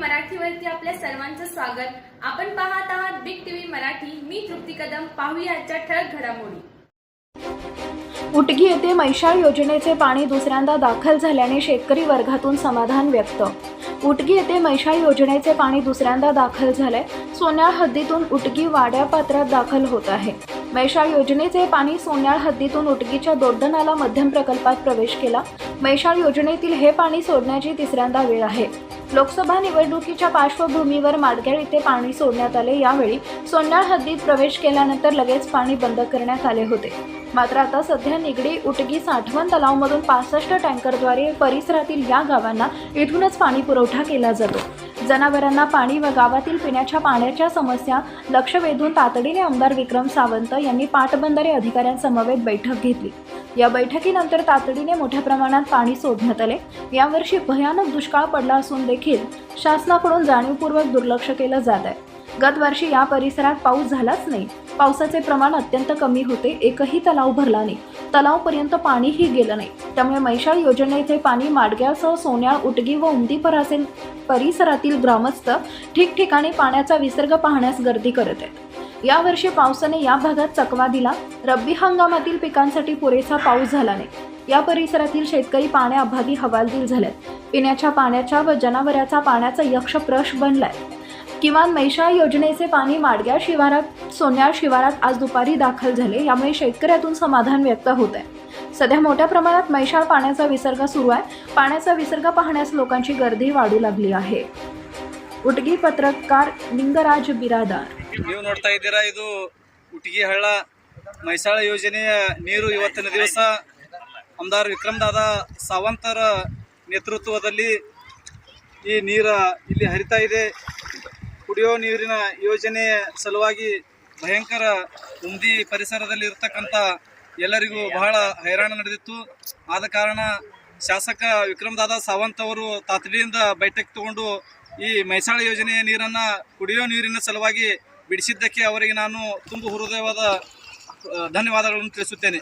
मराठीवरती आपल्या सर्वांचं स्वागत. आपण पाहत आहात बिग टीव्ही मराठी. मी तृप्ती कदम. पाहूया आजच्या ठळक घडामोडी. उटगी येथे मैशाळ योजनेचे पाणी दुसऱ्यांदा दाखल झाल्याने शेतकरी वर्गातून समाधान व्यक्त. उटगी येथे मैशाळ योजनेचे पाणी दुसऱ्यांदा दाखल झालंय. सोन्याळ हद्दीतून उटगी वाड्या पात्रात दाखल होत आहे. मैशाळ योजनेचे पाणी सोन्याळ हद्दीतून उटगीच्या दोड्डनाला मध्यम प्रकल्पात प्रवेश केला. मैशाळ योजनेतील हे पाणी सोडण्याची तिसऱ्यांदा वेळ आहे. लोकसभा निवडणुकीच्या पार्श्वभूमीवर माडगेळ इथे पाणी सोडण्यात आले. यावेळी सोन्याळ हद्दीत प्रवेश केल्यानंतर लगेच पाणी बंद करण्यात आले होते. मात्र आता सध्या निगडी उटगी साठवण तलावमधून पासष्ट टँकरद्वारे परिसरातील या गावांना इथूनच पाणी पुरवठा केला जातो. जनावरांना पाणी व गावातील पिण्याच्या पाण्याच्या समस्या लक्ष वेधून तातडीने आमदार विक्रम सावंत यांनी पाटबंधारे अधिकाऱ्यांसमवेत बैठक घेतली. या बैठकीनंतर तातडीने मोठ्या प्रमाणात पाणी सोडण्यात आले. यावर्षी भयानक दुष्काळ पडला असून देखील शासनाकडून जाणीवपूर्वक दुर्लक्ष केलं जात आहे. गत वर्षी या परिसरात पाऊस झालाच नाही. पावसाचे प्रमाण अत्यंत कमी होते. एकही तलाव भरला नाही. तलावपर्यंत पाणीही गेलं नाही. त्यामुळे मैशाळ योजनेचे पाणी माडग्यासह सोन्याळ उटगी व उमदी परासेल परिसरातील ग्रामस्थ ठिकठिकाणी पाण्याचा विसर्ग पाहण्यास गर्दी करत आहेत. यावर्षी पावसाने या भागात चकवा दिला. रब्बी हंगामातील पिकांसाठी पुरेसा पाऊस झाला नाही. या परिसरातील शेतकरी पाण्याअभावी हवालदिल झालेत. पिण्याच्या पाण्याच्या व जनावरांचा पाण्याचा यक्ष प्रश बनलाय. किमान मैशाळ योजनेचे पाणी माडग्या शिवारात सोन्याळ शिवारात आज दुपारी दाखल झाले यामुळे शेतकऱ्यातून समाधान व्यक्त होत आहे सध्या मोठ्या प्रमाणात मैशाळ पाण्याचा विसर्ग सुरू आहे पाण्याचा विसर्ग पाहण्यास लोकांची गर्दी वाढू लागली आहे उटगी पत्रकार लिंगराज बिरादार ನೀವು ನೋಡ್ತಾ ಇದ್ದೀರಾ ಇದು ಉಟ್ಗಿ ಹಳ್ಳ ಮೈಸಾಳ ಯೋಜನೆಯ ನೀರು ಇವತ್ತಿನ ದಿವಸ ಆಮದಾರ್ ವಿಕ್ರಮ್ ದಾದ ಸಾವಂತರ ನೇತೃತ್ವದಲ್ಲಿ ಈ ನೀರ ಇಲ್ಲಿ ಹರಿತಾ ಇದೆ ಕುಡಿಯೋ ನೀರಿನ ಯೋಜನೆ ಸಲುವಾಗಿ ಭಯಂಕರ ಉಂದಿ ಪರಿಸರದಲ್ಲಿ ಇರ್ತಕ್ಕಂಥ ಎಲ್ಲರಿಗೂ ಬಹಳ ಹೈರಾಣ ನಡೆದಿತ್ತು. ಆದ ಕಾರಣ ಶಾಸಕ ವಿಕ್ರಮ್ ದಾದಾ ಸಾವಂತ್ ಅವರು ತಾತಡಿಯಿಂದ ಬೈಟೆಕ್ ತಗೊಂಡು ಈ ಮೈಸಾಳ ಯೋಜನೆಯ ನೀರನ್ನು ಕುಡಿಯೋ ನೀರಿನ ಸಲುವಾಗಿ ಬಿಡಿಸಿದ್ದಕ್ಕೆ ಅವರಿಗೆ ನಾನು ತುಂಬ ಹೃದಯವಾದ ಧನ್ಯವಾದಗಳನ್ನು ತಿಳಿಸುತ್ತೇನೆ.